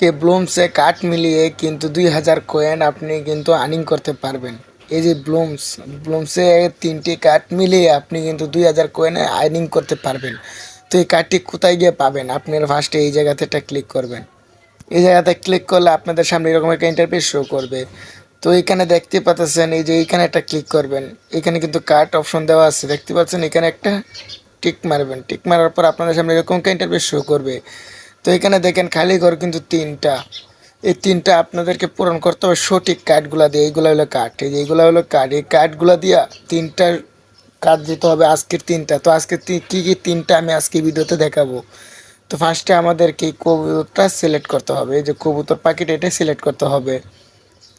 কে ব্লুমসে কাঠ মিলিয়ে কিন্তু দুই হাজার কয়েন আপনি কিন্তু আর্নিং করতে পারবেন। এই যে ব্লুমস, ব্লুমসে তিনটি কাঠ মিলিয়ে আপনি কিন্তু দুই হাজার কয়েনে আর্নিং করতে পারবেন। তো এই কার্ডটি কোথায় গিয়ে পাবেন? আপনার ফার্স্টে এই জায়গাতে একটা ক্লিক করবেন। এই জায়গাতে ক্লিক করলে আপনাদের সামনে এরকম একটা ইন্টারফেস শো করবে। তো এখানে দেখতে পাচ্ছেন, এই যে এইখানে একটা ক্লিক করবেন। এখানে কিন্তু কার্ড অপশন দেওয়া আছে। দেখতে পাচ্ছেন, এখানে একটা টিক মারবেন। টিক মারার পর আপনাদের সামনে এরকম একটা ইন্টারফেস শো করবে। তো এখানে দেখেন খালি ঘর কিন্তু তিনটা। এই তিনটা আপনাদেরকে পূরণ করতে হবে সঠিক কার্ডগুলো দিয়ে। এইগুলো হলো কার্ড এই যে এইগুলো হলো কার্ড এই কার্ডগুলো দিয়া তিনটা কার্ড দিতে হবে আজকের তিনটা। তো আজকে কি কি তিনটা আমি আজকে ভিডিওতে দেখাবো। তো ফার্স্টে আমাদেরকে এই কবুতরটা সিলেক্ট করতে হবে। এই যে কবুতর পাখিটা এটা সিলেক্ট করতে হবে।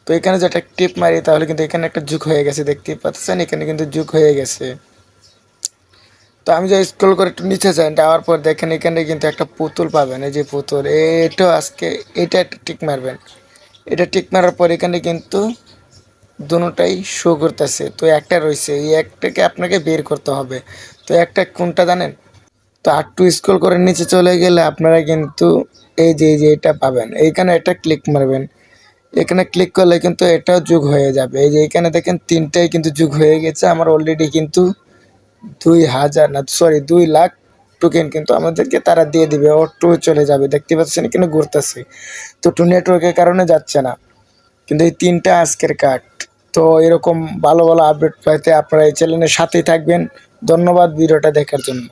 তো এখানে যেটা টিপ মারি, তাহলে কিন্তু এখানে একটা যুগ হয়ে গেছে, দেখতেই পাচ্ছেন? এখানে কিন্তু যুগ হয়ে গেছে। তো আমি যে স্ক্রল করে একটু নিচে যাই, যাওয়ার পর দেখেন এখানে কিন্তু একটা পুতুল পাবেন। এই যে পুতুল এটা আজকে, এটা একটা টিক মারবেন। এটা টিক মারার পর এখানে কিন্তু দুটাই শো করতেছে। তো একটা রয়েছে, এই একটাকে আপনাকে বের করতে হবে। তো একটা কোনটা জানেন? তো আটটু স্ক্রল করে নিচে চলে গেলে আপনারা কিন্তু এই যে এই যে এটা পাবেন। এইখানে এটা ক্লিক মারবেন। এখানে ক্লিক করলে কিন্তু এটাও যুগ হয়ে যাবে। এই যে এখানে দেখেন তিনটাই কিন্তু যুগ হয়ে গেছে। আমার অলরেডি কিন্তু দুই হাজার না সরি দুই লাখ টোকেন কিন্তু আমাদেরকে তারা দিয়ে দিবে, অটো চলে যাবে, দেখতে পাচ্ছেন কিন্তু ঘুরতেছে। তো টু নেটওয়ার্কের কারণে যাচ্ছে না। কিন্তু এই তিনটা আজকের কার্ড তো এরকম ভালো ভালো আপডেট পাইতে আপনারা এই চ্যানেলের সাথেই থাকবেন। ধন্যবাদ ভিডিওটা দেখার জন্য।